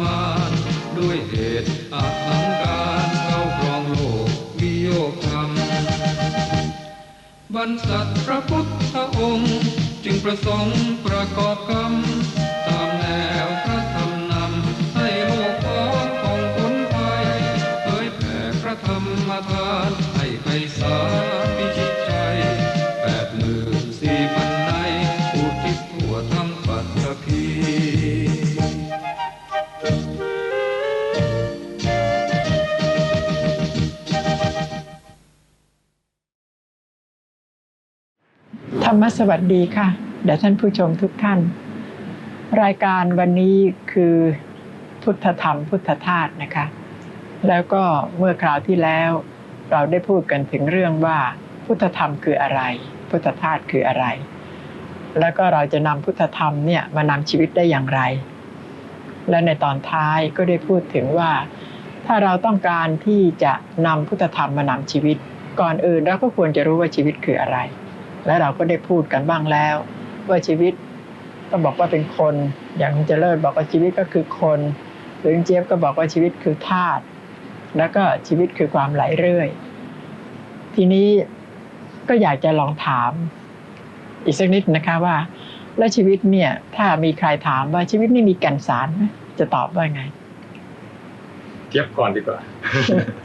มาณด้วยเหตุอาหังการเข้าครองโลกวิโยคธรรมบรรษัทพระพุทธองค์ จึงประสงค์ประกอบกรรม ตามแนวพระธรรมนำให้โลกพ้องของพ้นภัยเผยแผ่พระธรรมทานให้ไพศาล ธรรมสวัสดีค่ะเดี๋ยวท่านผู้ชมทุกท่าน รายการวันนี้คือพุทธธรรมพุทธทาสนะคะ แล้วก็เมื่อคราวที่แล้ว เราได้พูดกันถึงเรื่องว่า พุทธธรรมคืออะไร พุทธทาสคืออะไร แล้วก็เราจะนำพุทธธรรมเนี่ยมานำชีวิตได้อย่างไร และในตอนท้ายก็ได้พูดถึงว่า ถ้าเราต้องการที่จะนำพุทธธรรมมานำชีวิต ก่อนอื่นเราก็ควรจะรู้ว่าชีวิตคืออะไร และเราก็ได้พูดกันบ้างแล้ว ว่าชีวิตก็บอกว่าเป็นคน อย่างคุณเจริญบอกว่าชีวิตก็คือคน หรือคุณเจี๊ยบก็บอกว่าชีวิตคือธาตุแล้วก็ชีวิตคือความไหลเรื่อย ทีนี้ก็อยากจะลองถาม อีกสักนิดนะคะว่า แล้วชีวิตเนี่ย ถ้ามีใครถามว่าชีวิตนี่มีแก่นสารไหมจะตอบว่าไง เทียบก่อนดีกว่า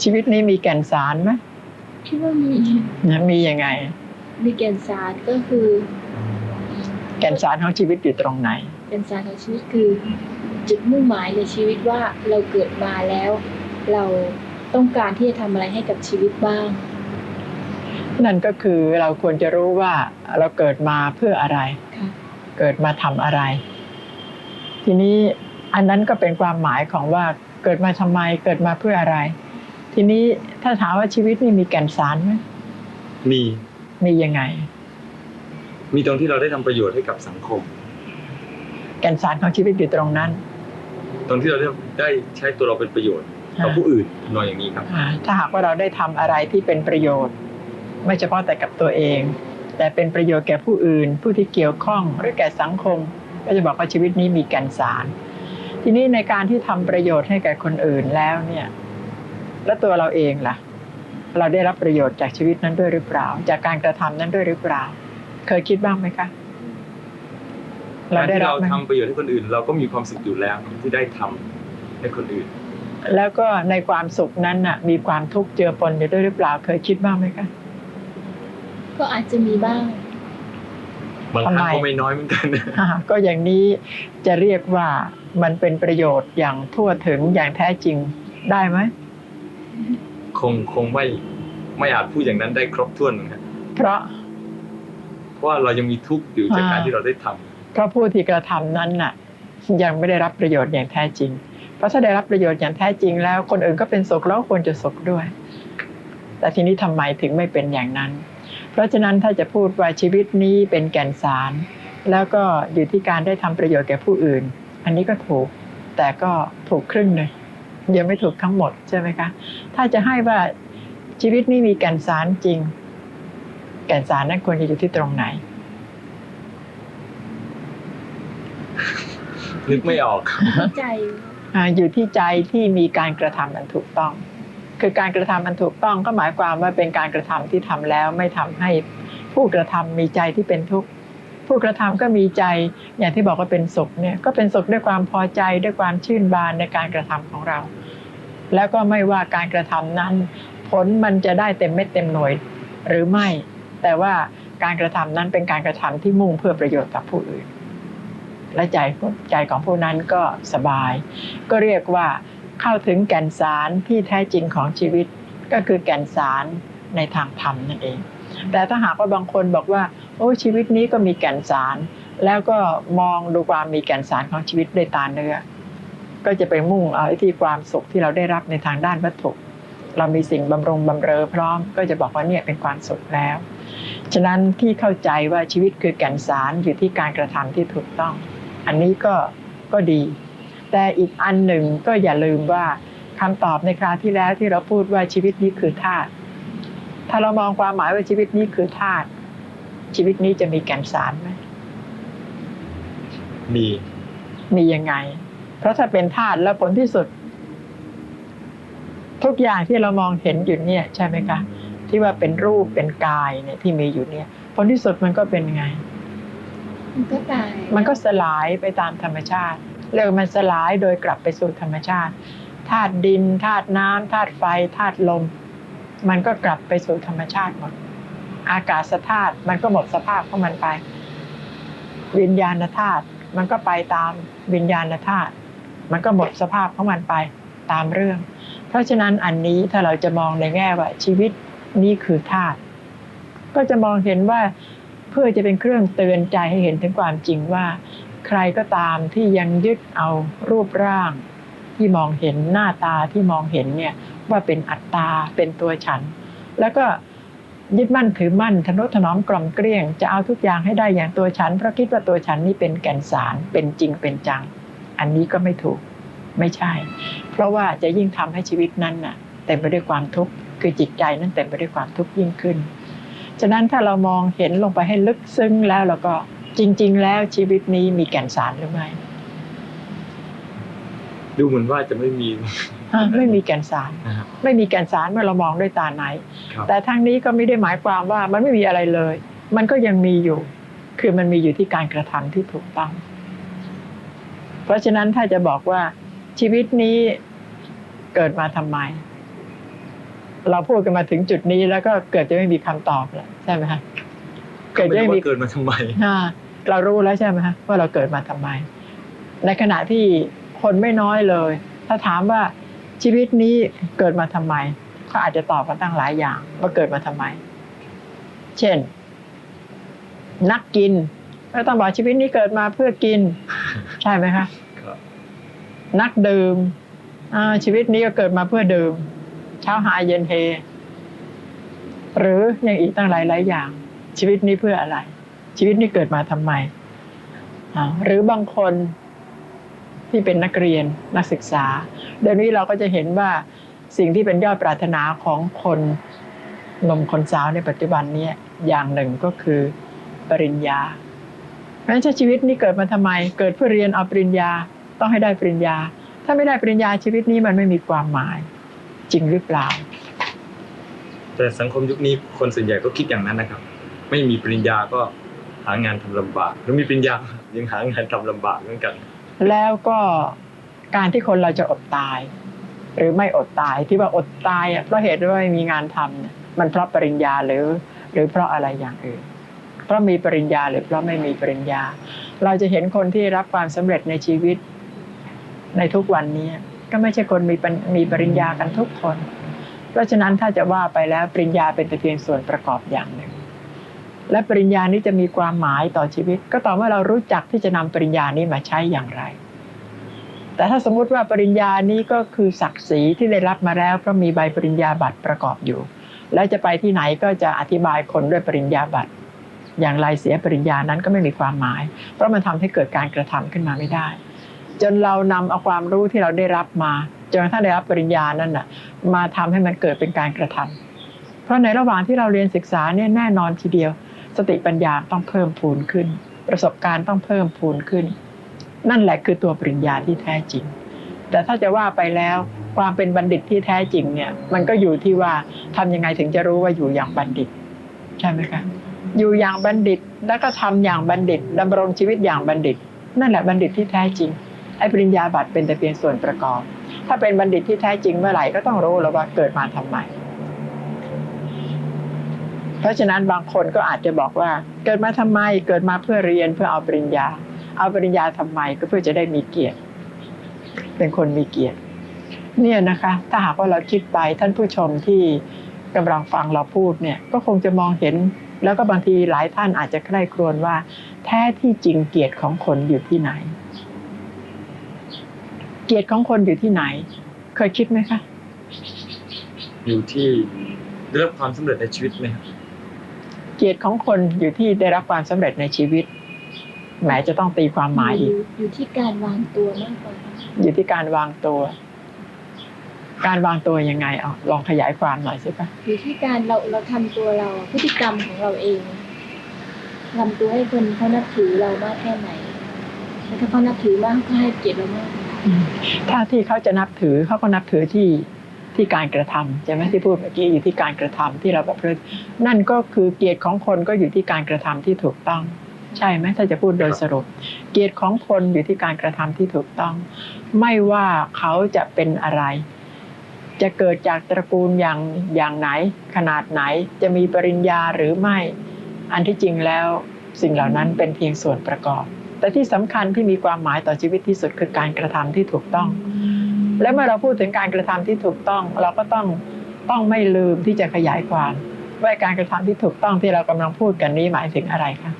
ชีวิตนี้มีแก่นสารไหมคิดว่ามีนะมียังไง มีแก่นสารก็คือ แก่นสารของชีวิตอยู่ตรงไหน แก่นสารของชีวิตคือ จุดมุ่งหมายในชีวิตว่าเราเกิดมาแล้ว เราต้องการที่จะทำอะไรให้กับชีวิตบ้าง นั่นก็คือเราควรจะรู้ว่าเราเกิดมาเพื่ออะไรค่ะเกิดมาทำอะไร ทีนี้อันนั้นก็เป็นความหมายของว่าเกิดมาทำไมเกิดมาเพื่ออะไร ทีนี้ถ้าถามว่าชีวิตนี่มีแก่นสารไหมมี มียังไง มีตรงที่เราได้ทำประโยชน์ให้กับสังคมแก่นสารของชีวิตอยู่ตรงนั้น ตรงที่เราได้ได้ใช้ตัวเราเป็นประโยชน์ต่อผู้อื่นนอนอย่างนี้ครับอ่าถ้าหากว่าเราได้ทำอะไรที่เป็นประโยชน์ ไม่เฉพาะแต่กับตัวเอง แต่เป็นประโยชน์แก่ผู้อื่น ผู้ที่เกี่ยวข้องหรือแก่สังคม ก็จะบอกว่าชีวิตนี้มีแก่นสาร ทีนี้ในการที่ทำประโยชน์ให้แก่คนอื่นแล้วเนี่ย แล้วตัวเราเองล่ะ เราได้รับประโยชน์จากชีวิตนั้นด้วยหรือเปล่า จากการกระทำนั้นด้วยหรือเปล่า เคยคิดบ้างไหมคะเราการได้ที่รับเราไหมทำประโยชน์ให้คนอื่น เราก็มีความสุขอยู่แล้วที่ได้ทำให้คนอื่น แล้วก็ในความสุขนั้นน่ะ มีความทุกข์เจือปนอยู่ด้วยหรือเปล่า เคยคิดบ้างไหมคะก็อาจจะมีบ้างบางครั้งทำไมก็ไม่น้อยเหมือนกันอ่าก็อย่างนี้จะเรียกว่ามันเป็นประโยชน์อย่างทั่วถึงอย่างแท้จริงได้ไหม คงคงไม่ไม่อาจพูดอย่างนั้นได้ครบถ้วนนะครับเพราะ เพราะว่าเรายังมีทุกข์อยู่จากการอ่าที่เราได้ทำเพราะผู้ที่กระทำนั้นน่ะ ยังไม่ได้รับประโยชน์อย่างแท้จริง เพราะถ้าได้รับประโยชน์อย่างแท้จริง แล้วคนอื่นก็เป็นสุขแล้วควรจะสุขด้วย แต่ทีนี้ทำไมถึงไม่เป็นอย่างนั้น เพราะฉะนั้นถ้าจะพูดว่าชีวิตนี้เป็นแก่นสาร แล้วก็อยู่ที่การได้ทำประโยชน์แก่ผู้อื่น อันนี้ก็ถูก แต่ก็ถูกครึ่งหนึ่ง ยังไม่ถูกทั้งหมดใช่ไหมคะ ถ้าจะให้ว่าชีวิตนี้มีแก่นสารจริง แก่นสารนั้นควรจะอยู่ที่ตรงไหน นึกไม่ออกใจอ่าอยู่ที่ใจที่มีการกระทำอันถูกต้อง คือการกระทำอันถูกต้องก็หมายความว่าเป็นการกระทำที่ทำแล้วไม่ทำให้ผู้กระทำมีใจที่เป็นทุกข์ ผู้กระทำก็มีใจอย่างที่บอกว่าเป็นสุขเนี่ยก็เป็นสุขด้วยความพอใจด้วยความชื่นบานในการกระทำของเรา แล้วก็ไม่ว่าการกระทำนั้น ผลมันจะได้เต็มเม็ดเต็มหน่วยหรือไม่ แต่ว่าการกระทำนั้นเป็นการกระทำที่มุ่งเพื่อประโยชน์กับผู้อื่น และใจใจของผู้นั้นก็สบาย ก็เรียกว่าเข้าถึงแก่นสารที่แท้จริงของชีวิตก็คือแก่นสารในทางธรรมนั่นเอง แต่ถ้าหากว่าบางคนบอกว่า โอ้ชีวิตนี้ก็มีแก่นสาร แล้วก็มองดูความมีแก่นสารของชีวิตด้วยตาเนื้อ ก็จะไปมุ่งเอาที่ความสุขที่เราได้รับในทางด้านวัตถุ เรามีสิ่งบำรุงบำเรอพร้อมก็จะบอกว่าเนี่ยเป็นความสุขแล้ว ฉะนั้นที่เข้าใจว่าชีวิตคือแก่นสารอยู่ที่การกระทำที่ถูกต้อง อันนี้ก็ก็ดี แต่อีกอันหนึ่งก็อย่าลืมว่าคำตอบในคราวที่แล้วที่เราพูดว่าชีวิตนี้คือธาตุถ้าเรามองความหมายว่าชีวิตนี้คือธาตุ ชีวิตนี้จะมีแก่นสารไหมมี มียังไง เพราะถ้าเป็นธาตุแล้วผลที่สุด ทุกอย่างที่เรามองเห็นอยู่เนี่ย ใช่ไหมคะที่ว่าเป็นรูปเป็นกายเนี่ยที่มีอยู่เนี่ย ผลที่สุดมันก็เป็นไง มันก็ตาย มันก็สลายไปตามธรรมชาติเรียกว่ามันสลายโดยกลับไปสู่ธรรมชาติธาตุดินธาตุน้ำธาตุไฟธาตุลม มันก็กลับไปสู่ธรรมชาติหมด อากาศธาตุมันก็หมดสภาพของมันไป วิญญาณธาตุมันก็ไปตามวิญญาณธาตุมันก็หมดสภาพของมันไปตามเรื่อง เพราะฉะนั้นอันนี้ถ้าเราจะมองในแง่ว่าชีวิตนี้คือธาตุก็จะมองเห็นว่าเพื่อจะเป็นเครื่องเตือนใจให้เห็นถึงความจริงว่า ใครก็ตามที่ยังยึดเอารูปร่าง ที่มองเห็นหน้าตาที่มองเห็นเนี่ยว่าเป็นอัตตาเป็นตัวฉัน แล้วก็ ยึดมั่นถือมั่นทนุถนอมกล่อมเกลี้ยง จะเอาทุกอย่างให้ได้อย่างตัวฉัน เพราะคิดว่าตัวฉันนี่เป็นแก่นสารเป็นจริงเป็นจัง อันนี้ก็ไม่ถูกไม่ใช่ เพราะว่าจะยิ่งทำให้ชีวิตนั้นน่ะเต็มไปด้วยความทุกข์คือจิตใจนั้นเต็มไปด้วยความทุกข์ยิ่งขึ้น ฉะนั้นถ้าเรามองเห็นลงไปให้ลึกซึ้งแล้วเราก็จริง ๆ แล้วชีวิตนี้มีแก่นสารหรือไม่ ดูเหมือนว่าจะไม่มี ไม่มีแก่นสารนะครับไม่มีแก่นสารเมื่อเรามองด้วยตาในครับแต่ทางนี้ก็ไม่ได้หมายความว่ามันไม่มีอะไรเลย มันก็ยังมีอยู่ คือมันมีอยู่ที่การกระทำที่ถูกต้อง เพราะฉะนั้นถ้าจะบอกว่าชีวิตนี้เกิดมาทำไม เราพูดกันมาถึงจุดนี้แล้วก็เกิดจะไม่มีคำตอบแล้วใช่ไหมฮะก็เกิดไม่จะรู้ไม่มีว่าเกิดมาทำไมอ่าเรารู้แล้วใช่ไหมฮะว่าเราเกิดมาทำไม ในขณะที่คนไม่น้อยเลย ถ้าถามว่า ชีวิตนี้เกิดมาทำไมก็อาจจะตอบกันตั้งหลายอย่าง ว่าเกิดมาทำไม เช่น นักกินก็ต้องบอกชีวิตนี้เกิดมาเพื่อกิน ใช่ไหมคะนักดื่มชีวิตนี้ก็เกิดมาเพื่อดื่ม เช้าหาเย็นเฮหรืออย่างอีกตั้งหลายหลายอย่าง ชีวิตนี้เพื่ออะไร ชีวิตนี้เกิดมาทำไมหรือบางคน ที่เป็นนักเรียนนักศึกษา เดี๋ยวนี้เราก็จะเห็นว่าสิ่งที่เป็นยอดปรารถนาของคนหนุ่มคนสาวในปัจจุบันนี้อย่างหนึ่งก็คือปริญญาเพราะฉะนั้นชีวิตนี้เกิดมาทำไม เกิดเพื่อเรียนเอาปริญญาต้องให้ได้ปริญญา ถ้าไม่ได้ปริญญาชีวิตนี้มันไม่มีความหมาย จริงหรือเปล่า แต่สังคมยุคนี้คนส่วนใหญ่ก็คิดอย่างนั้นนะครับ ไม่มีปริญญาก็หางานทำลำบากแล้วมีปริญญายังหางานทำลำบากเหมือนกัน แล้วก็การที่คนเราจะอดตาย หรือไม่อดตายที่ว่าอดตายอะเพราะเหตุว่าไม่มีงานทำเนี่ยมันเพราะปริญญาหรือ หรือเพราะอะไรอย่างอื่น เพราะมีปริญญาหรือเพราะไม่มีปริญญา เราจะเห็นคนที่รับความสำเร็จในชีวิต ในทุกวันนี้ก็ไม่ใช่คนมีปริมีปริญญากันทุกคน เพราะฉะนั้นถ้าจะว่าไปแล้วปริญญาเป็นแต่เพียงส่วนประกอบอย่างหนึ่ง และปริญญานี้จะมีความหมายต่อชีวิต ก็ต่อเมื่อเรารู้จักที่จะนำปริญญานี้มาใช้อย่างไร แต่ถ้าสมมุติว่าปริญญานี้ก็คือศักดิ์ศรีที่ได้รับมาแล้วเพราะมีใบปริญญาบัตรประกอบอยู่ แล้วจะไปที่ไหนก็จะอธิบายคนด้วยปริญญาบัตร อย่างไรเสียปริญญานั้นก็ไม่มีความหมาย เพราะมันทำให้เกิดการกระทำขึ้นมาไม่ได้ จนเรานำเอาความรู้ที่เราได้รับมาจนกระทั่งได้รับปริญญานั้นน่ะมาทำให้มันเกิดเป็นการกระทำเพราะในระหว่างที่เราเรียนศึกษาเนี่ยแน่นอนทีเดียว สติปัญญาต้องเพิ่มพูนขึ้น ประสบการณ์ต้องเพิ่มพูนขึ้น นั่นแหละคือตัวปริญญาที่แท้จริง แต่ถ้าจะว่าไปแล้วความเป็นบัณฑิตที่แท้จริงเนี่ย มันก็อยู่ที่ว่าทำยังไงถึงจะรู้ว่าอยู่อย่างบัณฑิต ใช่ไหมคะอยู่อย่างบัณฑิตแล้วก็ทำอย่างบัณฑิตดำรงชีวิตอย่างบัณฑิต นั่นแหละบัณฑิตที่แท้จริงไอ้ปริญญาบัตรเป็นแต่เพียงส่วนประกอบ ถ้าเป็นบัณฑิตที่แท้จริงเมื่อไหร่ก็ต้องรู้แล้วว่าเกิดมาทำไม เพราะฉะนั้นบางคนก็อาจจะบอกว่าเกิดมาทำไมเกิดมาเพื่อเรียนเพื่อเอาปริญญา เอาปริญญาทำไมก็เพื่อจะได้มีเกียรติ เป็นคนมีเกียรติ เนี่ยนะคะ ถ้าหากว่าเราคิดไปท่านผู้ชมที่กำลังฟังเราพูดเนี่ยก็คงจะมองเห็น แล้วก็บางทีหลายท่านอาจจะใคร่ครวญว่า แท้ที่จริงเกียรติของคนอยู่ที่ไหน เกียรติของคนอยู่ที่ไหน เคยคิดไหมคะอยู่ที่ได้รับความสำเร็จในชีวิตไหมครับ เกียรติของคนอยู่ที่ได้รับความสำเร็จในชีวิตแหมจะต้องตีความหมายอีกอยู่ที่การวางตัวมากกว่าอยู่ที่การวางตัว การวางตัวยังไงเอาลองขยายความหน่อยสิคะอยู่ที่การเราเราทำตัวเราพฤติกรรมของเราเองทำตัวให้คนเขานับถือเรามากแค่ไหนแล้วถ้าเขานับถือมากเขาก็ให้เกียรติเรามากถ้าที่เขาจะนับถือเขาก็นับถือที่ ที่การกระทำใช่ไหมที่พูดเมื่อกี้อยู่ที่การกระทำที่เราแบบนั่นก็คือเกียรติของคนก็อยู่ที่การกระทำที่ถูกต้อง ใช่ไหมถ้าจะพูดโดยสรุป เกียรติของคนอยู่ที่การกระทำที่ถูกต้อง ไม่ว่าเขาจะเป็นอะไร จะเกิดจากตระกูลอย่างอย่างไหน ขนาดไหนจะมีปริญญาหรือไม่ อันที่จริงแล้วสิ่งเหล่านั้นเป็นเพียงส่วนประกอบ แต่ที่สำคัญที่มีความหมายต่อชีวิตที่สุดคือการกระทำที่ถูกต้อง และเมื่อเราพูดถึงการกระทำที่ถูกต้อง เราก็ต้องต้องไม่ลืมที่จะขยายความว่าการกระทำที่ถูกต้องที่เรากำลังพูดกันนี้หมายถึงอะไรคะ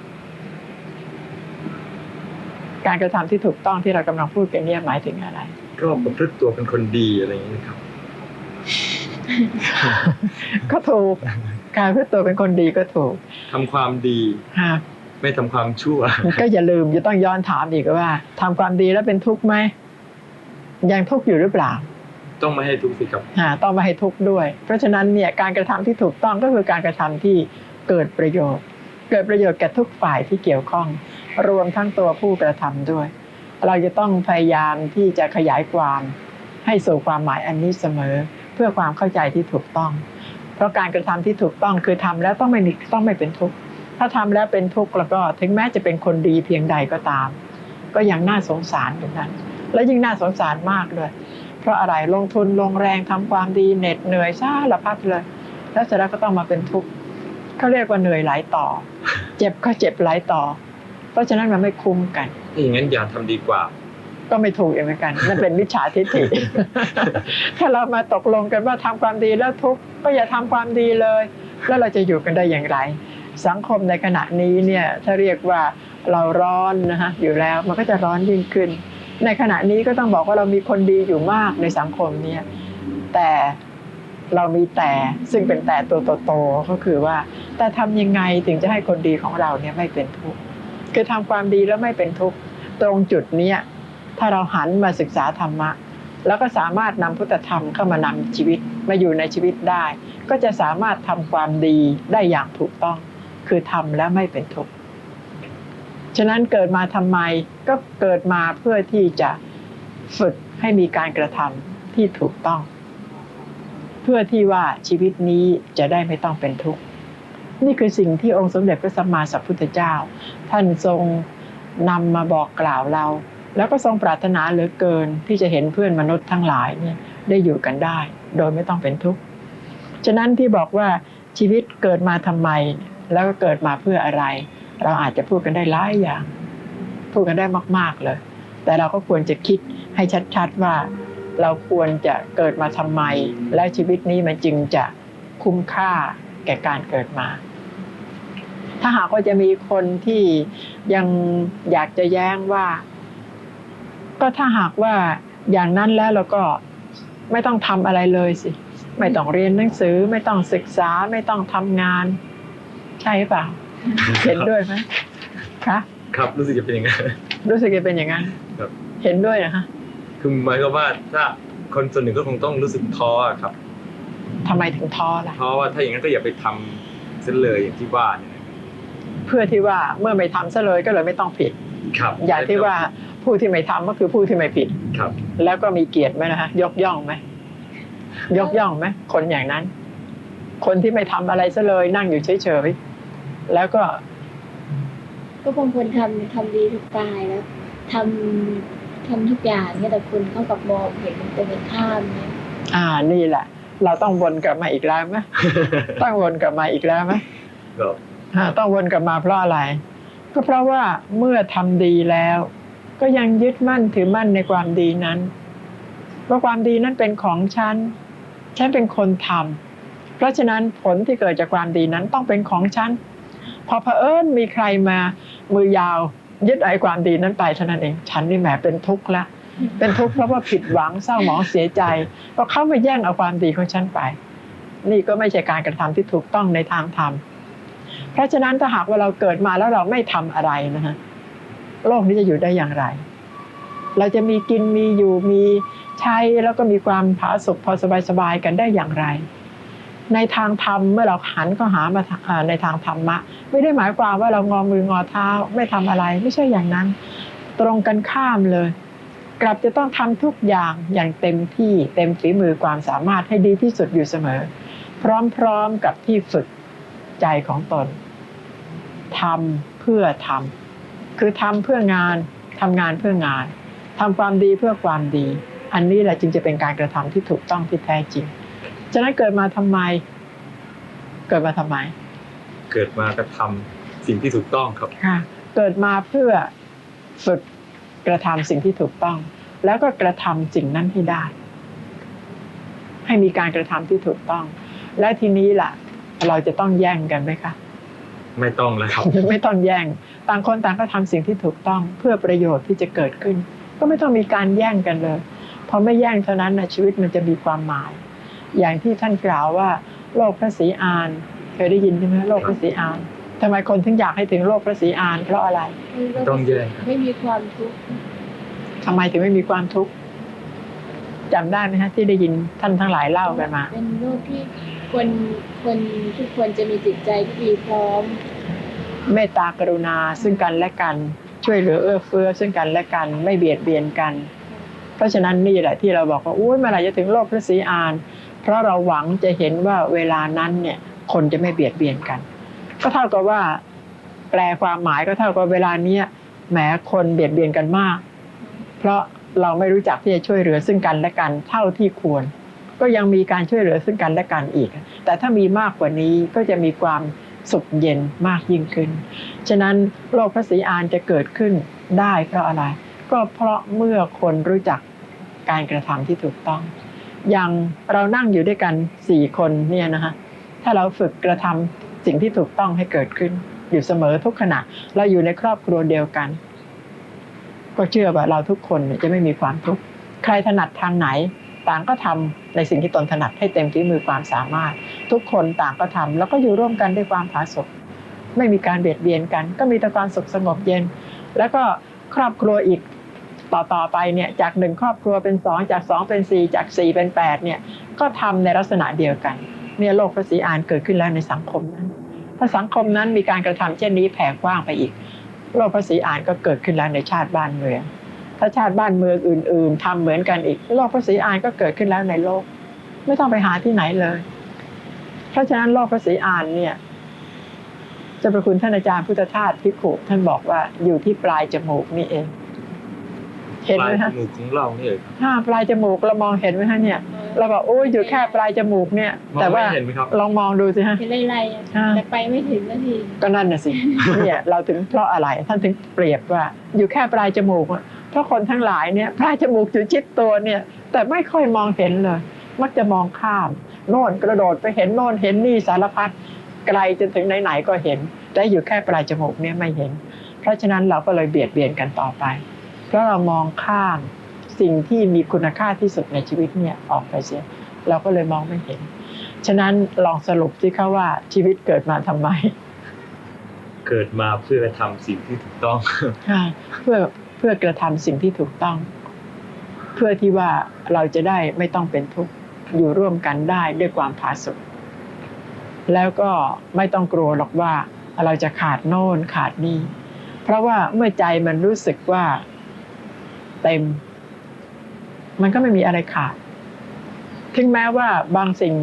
การกระทำที่ถูกต้องที่เรากำลังพูดกันเนี่ยหมายถึงอะไร ก็ประพฤติตัวเป็นคนดีอะไรอย่างนี้นะครับ ก็ถูกการพูดตัวเป็นคนดีก็ถูกทำความดีฮะไม่ทำความชั่ว ก็อย่าลืมจะต้องย้อนถามอีกว่าทำความดีแล้วเป็นทุกข์ไหม ยังทุกข์อยู่หรือเปล่า ต้องไม่ให้ทุกข์สิครับอ่าต้องมาให้ทุกข์ด้วย เพราะฉะนั้นเนี่ยการกระทำที่ถูกต้องก็คือการกระทำที่เกิดประโยชน์ เกิดประโยชน์แก่ทุกฝ่ายที่เกี่ยวข้อง รวมทั้งตัวผู้กระทำด้วย เราจะต้องพยายามที่จะขยายความให้สู่ความหมายอันนี้เสมอ เพื่อความเข้าใจที่ถูกต้อง เพราะการกระทำที่ถูกต้องคือทำแล้วต้องไม่มีต้องไม่เป็นทุกข์ถ้าทำแล้วเป็นทุกข์แล้วก็ถึงแม้จะเป็นคนดีเพียงใดก็ตาม ก็ยังน่าสงสารอยู่นั้น และยิ่งน่าสงสารมากด้วยเพราะอะไรลงทุนลงแรงทำความดีเหน็ดเหนื่อยสารพัดเลย แล้วเสร็จแล้วก็ต้องมาเป็นทุกข์เขาเรียกว่าเหนื่อยหลายต่อ เจ็บก็เจ็บหลายต่อ เพราะฉะนั้นมันไม่คุ้มกันถ้าอย่างนั้นอย่าทำดีกว่า ก็ไม่ถูกอีกเหมือนกันนั่นเป็นมิจฉาทิฏฐิถ้าเรามาตกลงกันว่าทำความดีแล้วทุกข์ก็อย่าทำความดีเลย แล้วเราจะอยู่กันได้อย่างไรสังคมในขณะนี้เนี่ยถ้าเรียกว่าเราร้อนนะฮะอยู่แล้วมันก็จะร้อนยิ่งขึ้น ในขณะนี้ก็ต้องบอกว่าเรามีคนดีอยู่มากในสังคมเนี่ยแต่เรามีแต่ซึ่งเป็นแต่ตัวโตๆก็คือว่า แต่ทำยังไงถึงจะให้คนดีของเราเนี่ยไม่เป็นทุกข์คือทำความดีแล้วไม่เป็นทุกข์ตรงจุดเนี้ยถ้าเราหันมาศึกษาธรรมะ แล้วก็สามารถนำพุทธธรรมเข้ามานำชีวิตมาอยู่ในชีวิตได้ ก็จะสามารถทำความดีได้อย่างถูกต้อง คือทำแล้วไม่เป็นทุกข์ ฉะนั้นเกิดมาทำไมก็เกิดมาเพื่อที่จะฝึกให้มีการกระทำที่ถูกต้อง เพื่อที่ว่าชีวิตนี้จะได้ไม่ต้องเป็นทุกข์ นี่คือสิ่งที่องค์สมเด็จพระสัมมาสัมพุทธเจ้า ท่านทรงนำมาบอกกล่าวเรา แล้วก็ทรงปรารถนาเหลือเกินที่จะเห็นเพื่อนมนุษย์ทั้งหลายเนี่ยได้อยู่กันได้ โดยไม่ต้องเป็นทุกข์ ฉะนั้นที่บอกว่าชีวิตเกิดมาทำไม แล้วก็เกิดมาเพื่ออะไร เราอาจจะพูดกันได้หลายอย่าง พูดกันได้มาก ๆเลย แต่เราก็ควรจะคิดให้ชัดๆว่า เราควรจะเกิดมาทำไม และชีวิตนี้มันจึงจะคุ้มค่าแก่การเกิดมา ถ้าหากว่าจะมีคนที่ยังอยากจะแย้งว่า ก็ถ้าหากว่าอย่างนั้นแล้วเราก็ไม่ต้องทำอะไรเลยสิ ไม่ต้องเรียนหนังสือ ไม่ต้องศึกษา ไม่ต้องทำงาน ใช่เปล่า เห็นด้วยไหมคะครับรู้สึกจะเป็นอย่างนั้นรู้สึกจะเป็นอย่างนั้นครับเห็นด้วยนะคะคือหมายความว่าถ้าคนส่วนหนึ่งก็คงต้องรู้สึกท้ออะครับทำไมถึงท้อล่ะท้อว่าถ้าอย่างนั้นก็อย่าไปทำเส้นเลยอย่างที่ว่าเนี่ยนะเพื่อที่ว่าเมื่อไม่ทำซะเลยก็เลยไม่ต้องผิดครับ อย่างที่ว่าผู้ที่ไม่ทำก็คือผู้ที่ไม่ผิดครับ แล้วก็มีเกียรติไหมนะฮะยกย่องไหมยกย่องไหมคนอย่างนั้น คนที่ไม่ทำอะไรซะเลยนั่งอยู่เฉยๆ แล้วก็ ก็บางคนทำทำดีทุกกายแล้วทำทำทุกอย่างเนี่ยแต่คนเข้ากับมองเห็นมันเป็นกันข้ามเนี่ยอ่านี่แหละ เราต้องวนกลับมาอีกแล้วไหมต้องวนกลับมาอีกแล้วไหมก็อ่าต้องวนกลับมาเพราะอะไร ก็เพราะว่าเมื่อทำดีแล้ว ก็ยังยึดมั่นถือมั่นในความดีนั้นว่าความดีนั้นเป็นของฉัน ฉันเป็นคนทำเพราะฉะนั้นผลที่เกิดจากความดีนั้นต้องเป็นของฉัน พอเผอิญมีใครมามือยาวยึดไอ้ความดีนั้นไปเท่านั้นเอง ฉันนี่แหมเป็นทุกข์ละเป็นทุกข์เพราะว่าผิดหวังเศร้าหมองเสียใจเพราะเขามาแย่งเอาความดีของฉันไป นี่ก็ไม่ใช่การกระทำที่ถูกต้องในทางธรรมเพราะฉะนั้นถ้าหากว่าเราเกิดมาแล้วเราไม่ทำอะไรนะฮะโลกนี้จะอยู่ได้อย่างไร เราจะมีกินมีอยู่มีใช้แล้วก็มีความผาสุกพอสบายๆกันได้อย่างไร ในทางธรรมเมื่อเราหันก็หามาทางอ่าในทางธรรมะ ไม่ได้หมายความว่าเรางอมืองอเท้าไม่ทำอะไร ไม่ใช่อย่างนั้น ตรงกันข้ามเลย กลับจะต้องทำทุกอย่างอย่างเต็มที่เต็มฝีมือความสามารถให้ดีที่สุดอยู่เสมอ พร้อมๆกับที่ฝึกใจของตนทำเพื่อทำคือทำเพื่องานทำงานเพื่องานทำความดีเพื่อความดี อันนี้แหละจึงจะเป็นการกระทำที่ถูกต้องที่แท้จริง ฉะนั้นเกิดมาทำไม เกิดมาทำไม เกิดมากระทำสิ่งที่ถูกต้องครับค่ะเกิดมาเพื่อฝึกกระทำสิ่งที่ถูกต้อง แล้วก็กระทำสิ่งนั้นให้ได้ ให้มีการกระทำที่ถูกต้อง และทีนี้ล่ะ เราจะต้องแย่งกันไหมคะไม่ต้องแล้วครับไม่ต้องแย่งต่างคนต่างก็ทำสิ่งที่ถูกต้องเพื่อประโยชน์ที่จะเกิดขึ้น ก็ไม่ต้องมีการแย่งกันเลยพอไม่แย่งเท่านั้นนะชีวิตมันจะมีความหมาย อย่างที่ท่านกล่าวว่าโลกพระศรีอานเคยได้ยินใช่ไหมโลกพระศรีอานทำไมคนถึงอยากให้ถึงโลกพระศรีอานเพราะอะไรต้องแย่งครับไม่มีความทุกข์ทำไมถึงไม่มีความทุกข์จำได้ไหมฮะที่ได้ยินท่านทั้งหลายเล่ากันมาเป็นโลกที่คนคนทุกคนจะมีจิตใจที่ดีพร้อม เมตตากรุณาซึ่งกันและกัน ช่วยเหลือเอื้อเฟื้อซึ่งกันและกันไม่เบียดเบียนกัน เพราะฉะนั้นนี่แหละที่เราบอกว่าอุ้ยเมื่อไหร่จะถึงโลกพระศรีอาน เพราะเราหวังจะเห็นว่าเวลานั้นเนี่ยคนจะไม่เบียดเบียนกัน ก็เท่ากับว่า แปลความหมายก็เท่ากับเวลาเนี้ยแหมคนเบียดเบียนกันมาก เพราะเราไม่รู้จักที่จะช่วยเหลือซึ่งกันและกันเท่าที่ควร ก็ยังมีการช่วยเหลือซึ่งกันและกันอีก แต่ถ้ามีมากกว่านี้ก็จะมีความสุขเย็นมากยิ่งขึ้น ฉะนั้นโลกพระศรีอานจะเกิดขึ้นได้เพราะอะไร ก็เพราะเมื่อคนรู้จักการกระทำที่ถูกต้อง อย่างเรานั่งอยู่ด้วยกันสี่คนเนี่ยนะคะถ้าเราฝึกกระทำสิ่งที่ถูกต้องให้เกิดขึ้น อยู่เสมอทุกขณะ เราอยู่ในครอบครัวเดียวกัน ก็เชื่อว่าเราทุกคนจะไม่มีความทุกข์ใครถนัดทางไหน ต่างก็ทำในสิ่งที่ตนถนัดให้เต็มที่มือความสามารถ ทุกคนต่างก็ทำแล้วก็อยู่ร่วมกันด้วยความผาสุกไม่มีการเบียดเบียนกัน ก็มีแต่ความสุขสงบเย็น แล้วก็ครอบครัวอีก ต่อต่อไปเนี่ยจากหนึ่งครอบครัวเป็นสองจากสองเป็นสี่จากสี่เป็นแปดเนี่ยก็ทำในลักษณะเดียวกันเนี่ยโลกพระศรีอานเกิดขึ้นแล้วในสังคมนั้น ถ้าสังคมนั้นมีการกระทำเช่นนี้แผ่กว้างไปอีก โลกพระศรีอานก็เกิดขึ้นแล้วในชาติบ้านเมืองถ้าชาติบ้านเมืองอื่น ๆทำเหมือนกันอีกโลกพระศรีอานก็เกิดขึ้นแล้วในโลก ไม่ต้องไปหาที่ไหนเลย เพราะฉะนั้นโลกพระศรีอานเนี่ยจ้าประคุณท่านอาจารย์พุทธทาสพิขุท่านบอกว่าอยู่ที่ปลายจมูกนี่เอง เห็นปลาไหมยจฮะมูกของเรานี่เองครับถ้าปลายจมูกเรามองเห็นไหมฮะเนี่ยเราบอกโอ้ยอยู่แค่ปลายจมูกเนี่ยมองแต่ว่าไม่เห็นไหมครับลองมองดูสิฮะเห็นไรๆอะอ่าแต่ไปไม่ถึงนาทีก็นั่นน่ะสิเนี่ยเราถึงเพราะอะไรท่านถึงเปรียบว่า อยู่แค่ปลายจมูกอะเพราะคนทั้งหลายเนี่ยปลายจมูกอยู่ชิดตัวเนี่ย แต่ไม่ค่อยมองเห็นเลย มักจะมองข้ามโน่นกระโดดไปเห็นโน่นเห็นนี่สารพัดไกลจนถึงไหนๆก็เห็น แต่อยู่แค่ปลายจมูกเนี่ยไม่เห็น เพราะฉะนั้นเราก็เลยเบียดเบียนกันต่อไป เพราะเรามองข้ามสิ่งที่มีคุณค่าที่สุดในชีวิตเนี่ยออกไปเสียเราก็เลยมองไม่เห็น ฉะนั้นลองสรุปสิคะว่าชีวิตเกิดมาทำไม เกิดมาเพื่อทำสิ่งที่ถูกต้องค่ะเพื่อเพื่อกระทำสิ่งที่ถูกต้อง เพื่อที่ว่าเราจะได้ไม่ต้องเป็นทุกข์อยู่ร่วมกันได้ด้วยความผาสุกแล้วก็ไม่ต้องกลัวหรอกว่าเราจะขาดโน่นขาดนี่เพราะว่าเมื่อใจมันรู้สึกว่า เต็ม มันก็ไม่มีอะไรขาด ถึงแม้ว่าบางสิ่ง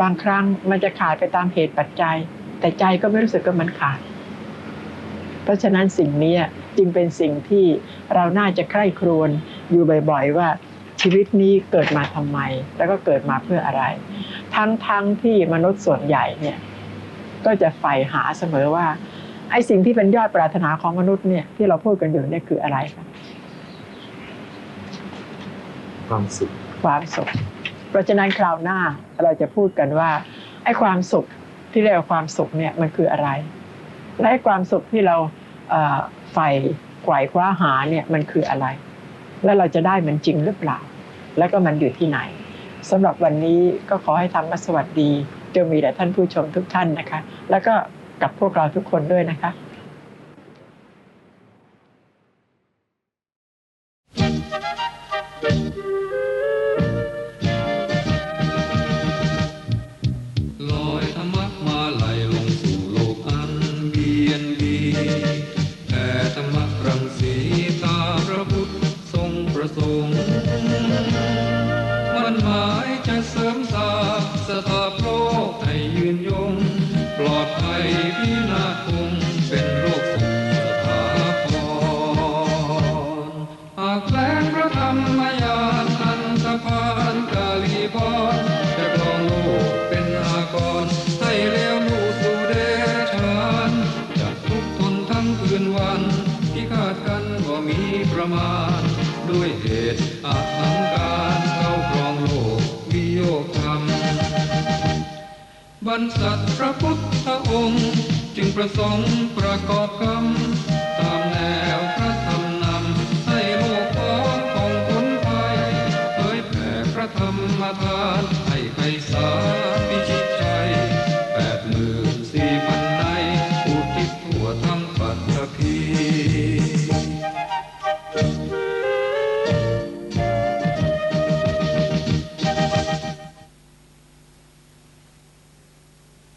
บางครั้งมันจะขาดไปตามเหตุปัจจัย แต่ใจก็ไม่รู้สึกว่ามันขาด เพราะฉะนั้นสิ่งนี้จึงเป็นสิ่งที่เราน่าจะใคร่ครวญอยู่บ่อยๆว่าชีวิตนี้เกิดมาทำไม แล้วก็เกิดมาเพื่ออะไร ทั้งๆที่มนุษย์ส่วนใหญ่เนี่ยก็จะใฝ่หาเสมอว่าไอ้สิ่งที่เป็นยอดปรารถนาของมนุษย์เนี่ยที่เราพูดกันอยู่เนี่ยคืออะไรครับ ความสุขความสุข เพราะฉะนั้นคราวหน้าเราจะพูดกันว่าไอ้ความสุขที่เรียกว่าความสุขเนี่ยมันคืออะไร และไอ้ความสุขที่เราใฝ่ไขว่คว้าหาเนี่ยมันคืออะไร แล้วเราจะได้มันจริงหรือเปล่า แล้วก็มันอยู่ที่ไหนสำหรับวันนี้ก็ขอให้ธรรมสวัสดีจงมีแด่ท่านผู้ชมทุกท่านนะคะ แล้วก็กับพวกเราทุกคนด้วยนะคะ มาณ ด้วยเหตุอาหังการเข้าครองโลกมิโยคธรรมบรรษัทพระพุทธองค์ จึงประสงค์ประกอบคำตามแนวพระธรรมนำให้โลกฟ้องของคนไทยเผยแผ่พระธรรมทานให้ใครสา